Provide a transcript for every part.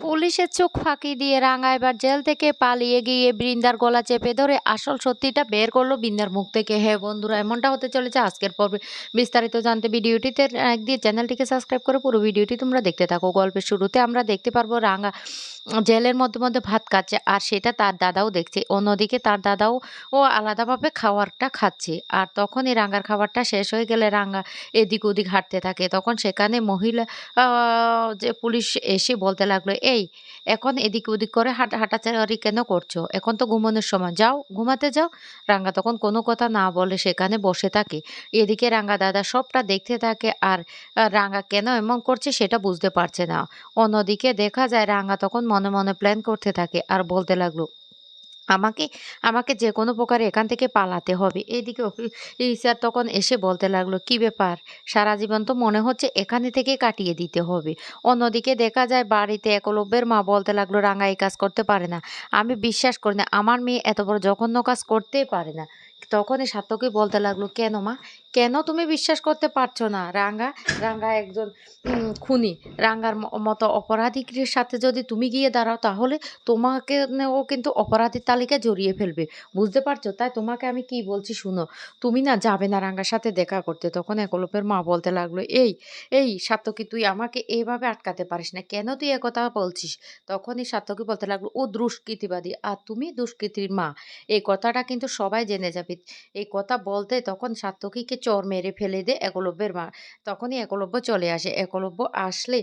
পুলিশের চোখ ফাঁকি দিয়ে রাঙা এবার জেল থেকে পালিয়ে গিয়ে বৃন্দার গলা চেপে ধরে আসল সত্যিটা বের করল বৃন্দার মুখ থেকে। হ্যাঁ বন্ধুরা, এমনটা হতে চলেছে আজকের পর্বে। বিস্তারিত জানতে ভিডিওটিতে এক দিয়ে চ্যানেলটিকে সাবস্ক্রাইব করে পুরো ভিডিওটি তোমরা দেখতে থাকো। গল্পের শুরুতে আমরা দেখতে পারব রাঙা জেলের মধ্যে মধ্যে ভাত খাচ্ছে, আর সেটা তার দাদাও দেখছে। অন্যদিকে তার দাদাও ও আলাদাভাবে খাবারটা খাচ্ছে, আর তখনই রাঙার খাবারটা শেষ হয়ে গেলে রাঙা এদিক ওদিক হাঁটতে থাকে। তখন সেখানে মহিলা যে পুলিশ এসে বলতে লাগল, এই, এখন এদিক ওদিক করে হাঁটা, হাঁটাচাড়ি কেন করছ? এখন তো ঘুমানোর সময়। যাও, ঘুমাতে যাও। রাঙ্গা তখন কোনো কথা না বলে সেখানে বসে থাকে। এদিকে রাঙ্গা দাদা সবটা দেখতে থাকে, আর রাঙ্গা কেন এমন করছে সেটা বুঝতে পারছে না। অন্যদিকে দেখা যায় রাঙ্গা তখন মনে মনে প্ল্যান করতে থাকে আর বলতে লাগল, আমাকে আমাকে যে কোনো প্রকারে এখান থেকে পালাতে হবে। এইদিকে স্যার তখন এসে বলতে লাগল, কি ব্যাপার? সারা জীবন তো মনে হচ্ছে এখানে থেকে কাটিয়ে দিতে হবে। অন্যদিকে দেখা যায় বাড়িতে একলব্যের মা বলতে লাগল রাঙা এই কাজ করতে পারে না। আমি বিশ্বাস করি না, আমার মেয়ে এত বড় জঘন্য কাজ করতেই পারে না। তখনই সাত্যকে বলতে লাগল, কেন মা? কেন তুমি বিশ্বাস করতে পারছ না? রাঙ্গা রাঙ্গা একজন খুনি। রাঙ্গার মতো অপরাধীর সাথে যদি তুমি গিয়ে দাঁড়াও, তাহলে তোমাকে ও কিন্তু অপরাধীর তালিকায় জড়িয়ে ফেলবে। বুঝতে পারছ? তাই তোমাকে আমি কি বলছি শুনো, তুমি না যাবে না রাঙ্গার সাথে দেখা করতে। তখন একলপের মা বলতে লাগল, এই এই সাত্যকী তুই আমাকে এইভাবে আটকাতে পারিস না। কেন তুই একথা বলছিস? তখনই সাত্যকী বলতে লাগল, ও দুষ্কৃতিবাদী। আর তুমি দুষ্কৃতির মা। এই কথাটা কিন্তু সবাই জেনে যাবে। এই কথা বলতে তখন সাত্যকীকে চর মেরে ফেলে দে একলব্যের মা। তখনই একলব্য চলে আসে। একলব্য আসলে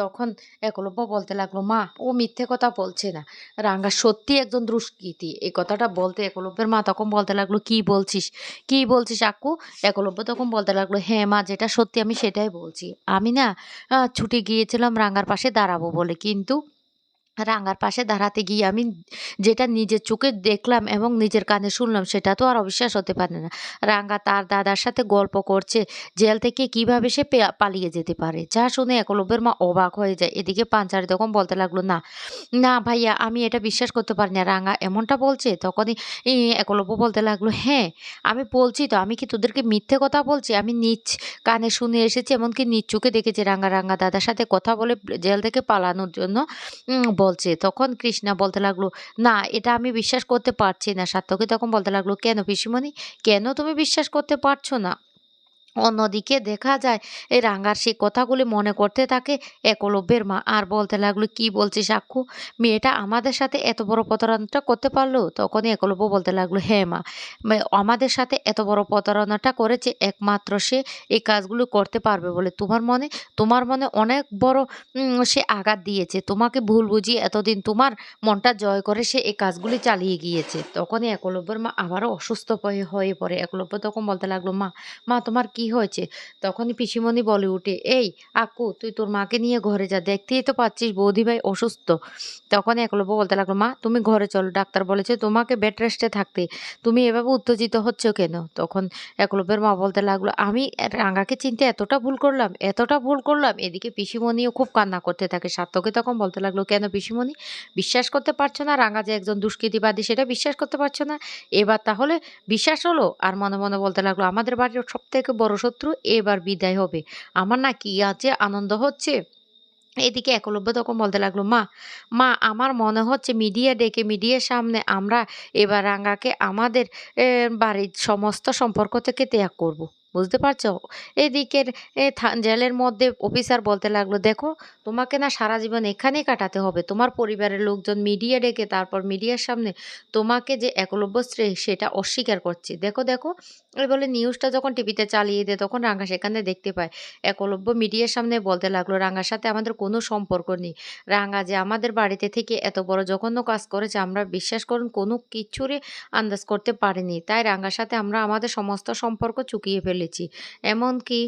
তখন একলব্য বলতে লাগল, মা, ও মিথ্যে কথা বলছে না। রাঙ্গা সত্যি একজন দুষ্কৃতি। এই কথাটা বলতে একলব্যের মা তখন বলতে লাগল, কি বলছিস? কি বলছিস আক্কু? একলব্য তখন বলতে লাগল হ্যাঁ মা, যেটা সত্যি আমি সেটাই বলছি। আমি না ছুটে গিয়েছিলাম রাঙ্গার পাশে দাঁড়াবো বলে। কিন্তু রাঙ্গার পাশে দাঁড়াতে গিয়ে আমি যেটা নিজের চোখে দেখলাম এবং নিজের কানে শুনলাম, সেটা তো আর অবিশ্বাস হতে পারে না। রাঙ্গা তার দাদার সাথে গল্প করছে, জেল থেকে কীভাবে সে পালিয়ে যেতে পারে? যা শুনে একলব্যের মা অবাক হয়ে যায়। এদিকে পাঞ্চারি তখন বলতে লাগল, না না ভাইয়া, আমি এটা বিশ্বাস করতে পারি না রাঙ্গা এমনটা বলছে, তখনই একলব্য বলতে লাগল হ্যাঁ আমি বলছি তো, আমি কি তোদেরকে মিথ্যে কথা বলছি? আমি নিজ কানে শুনে এসেছি, এমনকি নিজ চোখে দেখেছি। রাঙ্গা রাঙ্গা দাদার সাথে কথা বলে জেল থেকে পালানোর জন্য বলছে। তখন কৃষ্ণা বলতে লাগল, না, এটা আমি বিশ্বাস করতে পারছি না। সার্থকে তখন বলতে লাগল, কেন পিসিমণি? কেন তুমি বিশ্বাস করতে পারছ না? অন্যদিকে দেখা যায়, এই রাঙ্গার সেই কথাগুলি মনে করতে থাকে একলব্যের মা। আর বলতে লাগল, কি বলছি সাক্ষু মেয়েটা আমাদের সাথে এত বড় প্রতারণাটা করতে পারল? তখনই একলব্য বলতে লাগল হ্যাঁ মা আমাদের সাথে এত বড় প্রতারণাটা করেছে, একমাত্র সে এই কাজগুলো করতে পারবে বলে। তোমার মনে তোমার মনে অনেক বড় সে আঘাত দিয়েছে। তোমাকে ভুল বুঝিয়ে এতদিন তোমার মনটা জয় করে সে এই কাজগুলি চালিয়ে গিয়েছে। তখনই একলব্যের মা আবারও অসুস্থ হয়ে পড়ে। একলব্য তখন বলতে লাগল, মা মা, তোমার কি হয়েছে? তখনই পিসিমণি বলে উঠে, এই আকু তুই তোর মাকে নিয়ে ঘরে যা, দেখতেই তো পাচ্ছিস বৌদি ভাই অসুস্থ। তখন একলব্য বলতে লাগল, মা, তুমি ঘরে চলো। ডাক্তার বলেছে, তোমাকে বেড রেস্টে থাকতে, তুমি এভাবে উত্তেজিত হচ্ছ কেন? তখন একলব্যের মা বলতে লাগল, আমি রাঙাকে চিনতে এতটা ভুল করলাম, এতটা ভুল করলাম। এদিকে পিসিমণিও খুব কান্না করতে থাকে সার্থকে তখন বলতে লাগল, কেন পিসিমণি? বিশ্বাস করতে পারছ না রাঙা যে একজন দুষ্কৃতিবাদী, সেটা বিশ্বাস করতে পারছ না? এবার তাহলে বিশ্বাস হলো? আর মনে মনে বলতে লাগল, আমাদের বাড়ির সব থেকে বড় শত্রু এবার বিদায় হবে আমার না কি আছে আনন্দ হচ্ছে এদিকে একলব্য তখন বলতে লাগল, মা মা, আমার মনে হচ্ছে মিডিয়া ডেকে মিডিয়ার সামনে আমরা এবার রাঙ্গাকে আমাদের বাড়ির সমস্ত সম্পর্ক থেকে ত্যাগ করব। বুঝতে পারছ? এদিকের এ, জেলের মধ্যে অফিসার বলতে লাগল দেখো তোমাকে না সারা জীবন এখানেই কাটাতে হবে। তোমার পরিবারের লোকজন মিডিয়া ডেকে তারপর মিডিয়ার সামনে তোমাকে যে একলব্য স্ত্রী সেটা অস্বীকার করছে। দেখো দেখো এই বলে নিউজটা যখন টিভিতে চালিয়ে দেয় তখন রাঙ্গা সেখানে দেখতে পায়। একলব্য মিডিয়ার সামনে বলতে লাগল রাঙ্গার সাথে আমাদের কোনো সম্পর্ক নেই। রাঙ্গা যে আমাদের বাড়িতে থেকে এত বড় জঘন্য কাজ করেছে আমরা বিশ্বাস করুন কোনো কিছুরই আন্দাজ করতে পারিনি। তাই রাঙ্গার সাথে আমরা আমাদের সমস্ত সম্পর্ক চুকিয়ে ফেলেছি এমনকি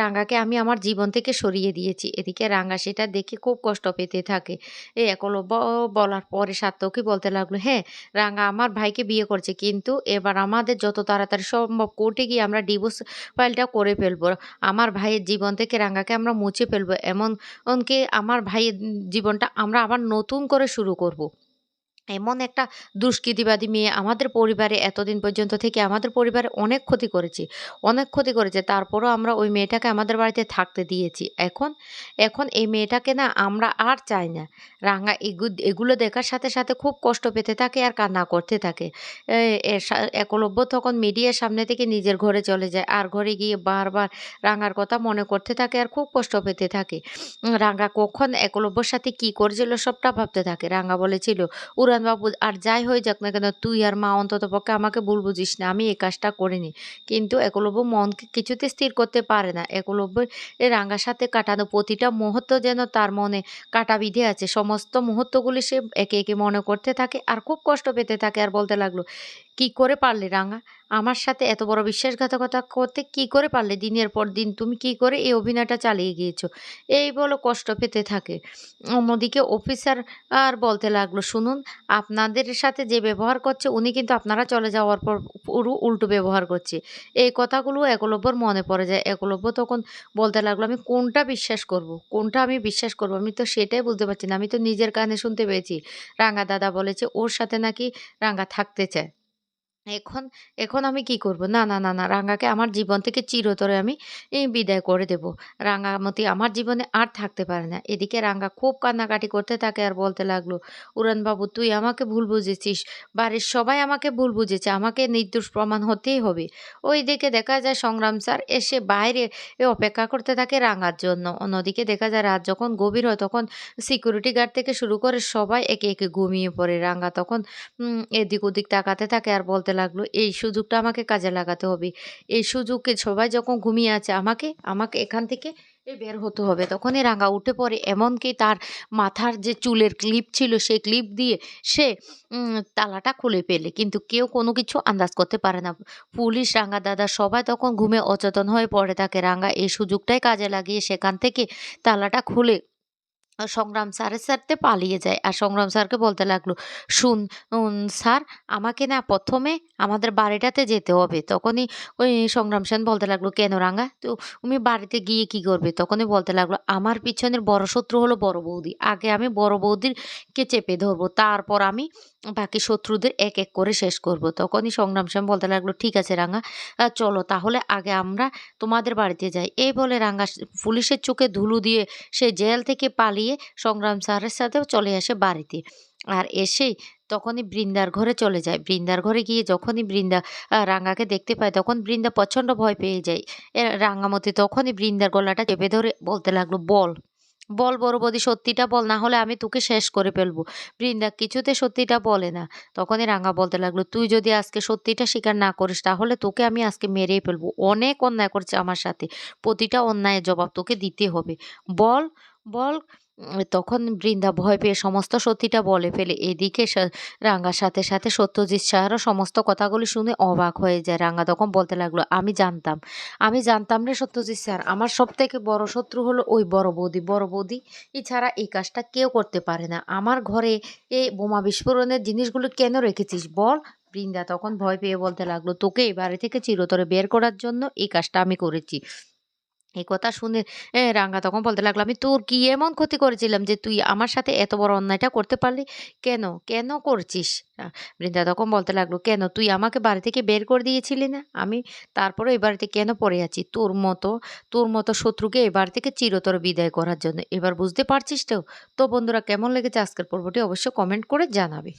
রাঙ্গাকে আমি আমার জীবন থেকে সরিয়ে দিয়েছি। এদিকে রাঙ্গা সেটা দেখে খুব কষ্ট পেতে থাকে। এই একলব্য বলার পরে সাত্যকী বলতে লাগল হ্যাঁ রাঙ্গা আমার ভাইকে বিয়ে করছে, কিন্তু এবার আমাদের যত তাড়াতাড়ি সম্ভব কোর্টে গিয়ে আমরা ডিভোর্স ফাইলটা করে ফেলব। আমার ভাইয়ের জীবন থেকে রাঙ্গাকে আমরা মুছে ফেলব। এমন এমনকি আমার ভাইয়ের জীবনটা আমরা আবার নতুন করে শুরু করব। এমন একটা দুষ্কৃতিবাদী মেয়ে আমাদের পরিবারে এতদিন পর্যন্ত থেকে আমাদের পরিবারে অনেক ক্ষতি করেছে, অনেক ক্ষতি করেছে। তারপরও আমরা ওই মেয়েটাকে আমাদের বাড়িতে থাকতে দিয়েছি। এখন এখন এই মেয়েটাকে না আমরা আর চাই না। রাঙা এগু- এগুলো দেখার সাথে সাথে খুব কষ্ট পেতে থাকে আর কান্না করতে থাকে। একলব্য তখন মিডিয়ার সামনে থেকে নিজের ঘরে চলে যায়। আর ঘরে গিয়ে বারবার রাঙার কথা মনে করতে থাকে আর খুব কষ্ট পেতে থাকে। রাঙা কখন একলব্যর সাথে কি করেছিল সবটা ভাবতে থাকে। রাঙা বলেছিল উড়ানবাবু আর যাই হয়ে যাক না কেন, তুই আর মা অন্তত পক্ষে আমাকে ভুল বুঝিস না, আমি এই কাজটা করিনি। কিন্তু একলব্য মনকে কিছুতে স্থির করতে পারে না। একলব্য রাঙ্গার সাথে কাটানো প্রতিটা মুহূর্ত যেন তার মনে কাটা বিধে আছে। সমস্ত মুহূর্তগুলি সে একে একে মনে করতে থাকে আর খুব কষ্ট পেতে থাকে আর বলতে লাগল কি করে পারলে রাঙা? আমার সাথে এত বড় বিশ্বাসঘাতকতা করতে কি করে পারলে দিনের পর দিন? তুমি কি করে এই অভিনয়টা চালিয়ে গিয়েছো? এই বলো কষ্ট পেতে থাকে। অন্যদিকে অফিসার আর বলতে লাগল, শুনুন, আপনাদের সাথে যে ব্যবহার করছে, উনি কিন্তু আপনারা চলে যাওয়ার পর পুরো উল্টো ব্যবহার করছে। এই কথাগুলো একলব্যর মনে পড়ে যায়। একলব্য তখন বলতে লাগল, আমি কোনটা বিশ্বাস করব? কোনটা আমি বিশ্বাস করব? আমি তো সেটাই বুঝতে পারছি না। আমি তো নিজের কানে শুনতে পেয়েছি। রাঙ্গা দাদা বলেছে, ওর সাথে নাকি রাঙ্গা থাকতে চায়। এখন এখন আমি কি করব? না, না, না, না রাঙ্গাকে আমার জীবন থেকে চিরতরে আমি বিদায় করে দেব। রাঙ্গামতি আমার জীবনে আর থাকতে পারে না। এদিকে রাঙ্গা খুব কান্নাকাটি করতে থাকে আর বলতে লাগল, "উড়ানবাবু তুই আমাকে ভুল বুঝেছিস। বাড়ির সবাই আমাকে ভুল বুঝেছে। আমাকে নির্দোষ প্রমাণ হতেই হবে।" ওইদিকে দেখা যায় সংগ্রাম স্যার এসে বাইরে এ অপেক্ষা করতে থাকে রাঙ্গার জন্য। অন্যদিকে দেখা যায় রাত যখন গভীর হয় তখন সিকিউরিটি গার্ড থেকে শুরু করে সবাই একে, একে ঘুমিয়ে পড়ে। রাঙ্গা তখন এদিক ওদিক তাকাতে থাকে আর বলতে লাগল, "এই সুযোগটা আমাকে কাজে লাগাতে হবে। এই সুযোগে সবাই যখন ঘুমিয়ে আছে আমাকে আমাকে এখান থেকে বের হতে হবে।" তখনই রাঙা উঠে পড়ে। এমনকি তার মাথার যে চুলের ক্লিপ ছিল সেই ক্লিপ দিয়ে সে তালাটা খুলে পেলে কিন্তু কেউ কোনো কিছু আন্দাজ করতে পারে না। পুলিশ, রাঙা দাদা সবাই তখন ঘুমে অচেতন হয়ে পড়ে থাকে। রাঙা এই সুযোগটাই কাজে লাগিয়ে সেখান থেকে তালাটা খুলে সংগ্রাম স্যারের সাথে পালিয়ে যায়। আর সংগ্রাম স্যারকে বলতে লাগল, "শুন স্যার আমাকে না প্রথমে আমাদের বাড়িটাতে যেতে হবে।" তখনই ওই সংগ্রাম সেন বলতে লাগল, "কেন রাঙা? তো তুমি বাড়িতে গিয়ে কি করবে?" তখনই বলতে লাগল, "আমার পিছনের বড় শত্রু হলো বড় বৌদি। আগে আমি বড় বৌদিরকে চেপে ধরবো। তারপর আমি বাকি শত্রুদের এক, এক করে শেষ করব।" তখনই সংগ্রাম সেন বলতে লাগল, "ঠিক আছে রাঙা চলো তাহলে আগে আমরা তোমাদের বাড়িতে যাই।" এই বলে রাঙা পুলিশের চোখে ধুলো দিয়ে সে জেল থেকে পালিয়ে সংগ্রাম স্যারের সাথেও চলে আসে বাড়িতে। আর এসেই তখনই বৃন্দার ঘরে চলে যায়। বৃন্দার ঘরে গিয়ে যখনই বৃন্দা আ রাঙাকে দেখতে পায় তখন বৃন্দা প্রচণ্ড ভয় পেয়ে যায়। এ রাঙামতি তখনই বৃন্দার গলাটা চেপে ধরে বলতে লাগল, "বল, বল বড় বৌদি সত্যিটা বল না হলে আমি তোকে শেষ করে ফেলব।" বৃন্দা কিছুতে সত্যিটা বলে না। তখনই রাঙা বলতে লাগল, "তুই যদি আজকে সত্যিটা স্বীকার না করিস তাহলে তোকে আমি আজকে মেরেই ফেলব। অনেক অন্যায় করছে আমার সাথে। প্রতিটা অন্যায়ের জবাব তোকে দিতে হবে। বল, বল।" তখন বৃন্দা ভয় পেয়ে সমস্ত সত্যিটা বলে ফেলে। এদিকে সা রাঙার সাথে, সাথে সত্যজিৎ সাহারও সমস্ত কথাগুলি শুনে অবাক হয়ে যায়। রাঙা তখন বলতে লাগল, "আমি জানতাম, আমি জানতাম রে সত্যজিৎ স্যার আমার সব থেকে বড় শত্রু হলো ওই বড় বৌদি। বড় বৌদি এছাড়া এই কাজটা কেউ করতে পারে না। আমার ঘরে এই বোমা বিস্ফোরণের জিনিসগুলো কেন রেখেছিস বল?" বৃন্দা তখন ভয় পেয়ে বলতে লাগল, "তোকে এই বাড়ি থেকে চিরতরে বের করার জন্য এই কাজটা আমি করেছি।" এই কথা শুনে এ রাঙা তখন বলতে লাগল, "আমি তোর কি এমন ক্ষতি করেছিলাম যে তুই আমার সাথে এত বড় অন্যায়টা করতে পারলি? কেন? কেন করছিস?" বৃন্দা তখন বলতে লাগল, "কেন? তুই আমাকে বাড়ি থেকে বের করে দিয়েছিলি না? আমি তারপরেও এই বাড়িতে কেন পড়ে আছি? তোর মতো তোর মতো শত্রুকে এই বাড়ি থেকে চিরতর বিদায় করার জন্য। এবার বুঝতে পারছিস তো?" তো বন্ধুরা কেমন লেগেছে আজকের পর্বটি অবশ্যই কমেন্ট করে জানাবে।